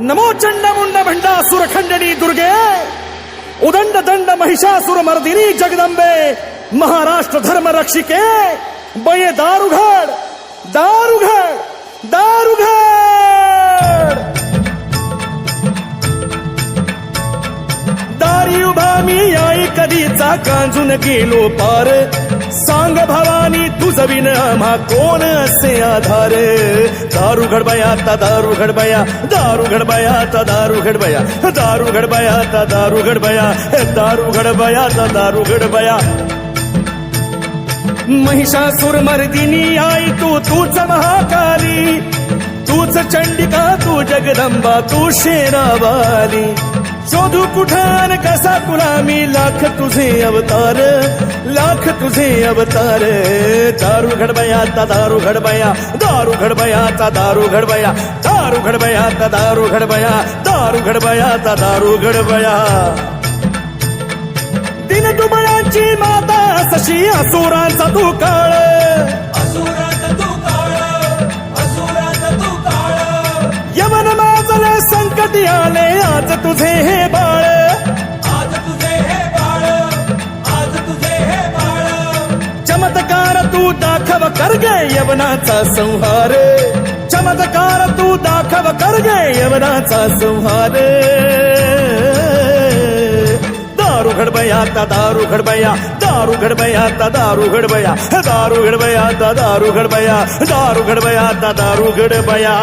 नमो चंड मुंड भंडा सुरखंडनी दुर्गे उदंड दंड महिषासुर मर्दिनी जगदंबे महाराष्ट्र धर्म रक्षिके बये दारुघड दारुघड दारुघड दारी उभा मी आई कधीचा कांजून गेलो पार सांग भावा तुझ विन आम्हा कोण असे आधार? दारू घडबया ता दारू घडबया दारू घडबया ता दारू घडबया दारू घडबया ता दारू घडबया दारू घडबया ता दारू घडबया. महिषासुर मर्दिनी आई तू तूच महाकाली तूच चंडिका तू जगदंबा तू शेरावाली शोधू कुठान कसा तुला मी लाख तुझे अवतार लाख तुझे अवतार. दारू घडबया ता दारू घडबया दारू घडबया ता दारू घडबया. दारू घडबया ता दारू घडबया दारू घडबया ता दारू घडबया. दिन दुबळाची माता सशी असुरांचा तू काळ. यवन माजले संकट आले आज तुझे हे बाळ. आज तुझे हे बाळ आज तुझे हे बाळ. चमत्कार तू दाखव कर गे यवनाचा संहार. चमत्कार तू दाखव कर गे यवनाचा संहार. दारू घडबया ता दारू घडबया. दारू घडबया ता दारू घडबया. दारू घडबया ता दारू घडबया. दारू घडबया ता दारू घडबया.